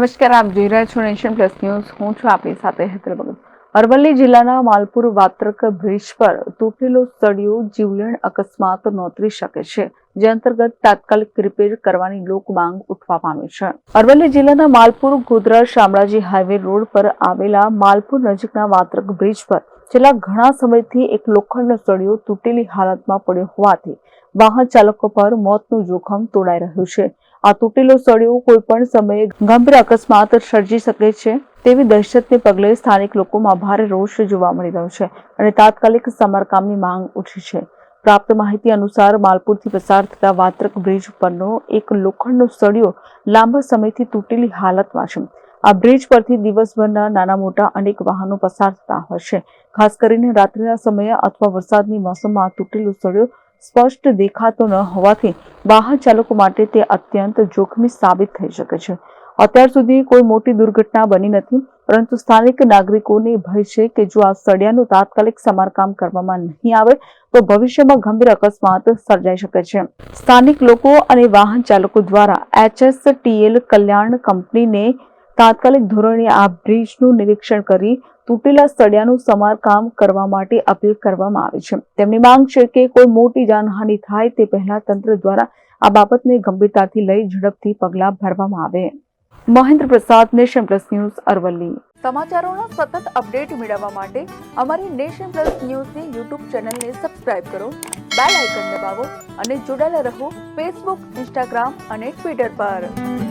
નમસ્કાર, આપ જોઈ રહ્યા છો નેશન પ્લસ ન્યૂઝ. હું છું આપની સાથે હેતલ ભગત અરવલ્લી જિલ્લાના માલપુર વાત્રક બ્રિજ પર તૂટેલો સળિયો જીવલેણ અકસ્માત નોતરી શકે છે, જે અંતર્ગત તાત્કાલિક રિપેર કરવાની લોક માંગ ઉઠવા પામી છે. અરવલ્લી જિલ્લાના માલપુર ગોધરા શામળાજી હાઈવે રોડ પર આવેલા માલપુર નજીકના વાત્રક બ્રિજ પર છેલ્લા ઘણા સમયથી એક લોખંડનો સળિયો તૂટેલી હાલતમાં પડ્યો હોવાથી વાહન ચાલકો પર મોતનું જોખમ તોડાઈ રહ્યું છે. આ તૂટેલો સળિયો કોઈ પણ સમયે ગંભીર અકસ્માત સર્જી શકે છે તેવી દહેશતને પગલે સ્થાનિક લોકોમાં ભારે રોષ જોવા મળી રહ્યો છે અને તાત્કાલિક સમારકામની માંગ ઉઠી છે. પ્રાપ્ત માહિતી અનુસાર માલપુરથી પસાર થતા વાત્રક બ્રિજ પરનો એક લોખંડનો સળિયો લાંબા સમયથી તૂટેલી હાલતમાં છે. આ બ્રિજ પરથી દિવસભરના નાના મોટા અનેક વાહનો પસાર થતા હોય છે. ખાસ કરીને રાત્રિના સમયે અથવા વરસાદની મોસમમાં તૂટેલું સળિયો સ્પષ્ટ દેખાતો ન હોવાથી વાહન ચાલકો માટે તે અત્યંત જોખમી સાબિત થઈ શકે છે. અત્યાર સુધી કોઈ મોટી દુર્ઘટના બની નથી, પરંતુ સ્થાનિક નાગરિકોને ભય છે કે જો આ સળિયાનું તાત્કાલિક સમારકામ કરવામાં નહીં આવે, તો ભવિષ્યમાં ગંભીર અકસ્માત સર્જાઈ શકે છે. સ્થાનિક લોકો અને વાહન ચાલકો દ્વારા એચએસટીએલ કલ્યાણ કંપનીને તાત્કાલિક ધોરણે આ બ્રિજનું નિરીક્ષણ કરી તૂટેલા સળિયાનું સમારકામ કરવા માટે અપીલ કરવામાં આવી છે. તેમની માંગ છે કે કોઈ મોટી જાનહાનિ થાય તે પહેલા તંત્ર દ્વારા આ બાબતને ગંભીરતાથી લઈ ઝડપથી પગલાં ભરવામાં આવે. મહેન્દ્ર પ્રસાદ, નેશન પ્લસ ન્યૂઝ, અરવલ્લી. સમાચારોના સતત અપડેટ મેળવવા માટે અમારી નેશન પ્લસ ન્યૂઝની યુટ્યુબ ચેનલને સબસ્ક્રાઇબ કરો, બેલ આઇકન દબાવો અને જોડાયેલા રહો ફેસબુક, ઇન્સ્ટાગ્રામ અને ટ્વિટર પર.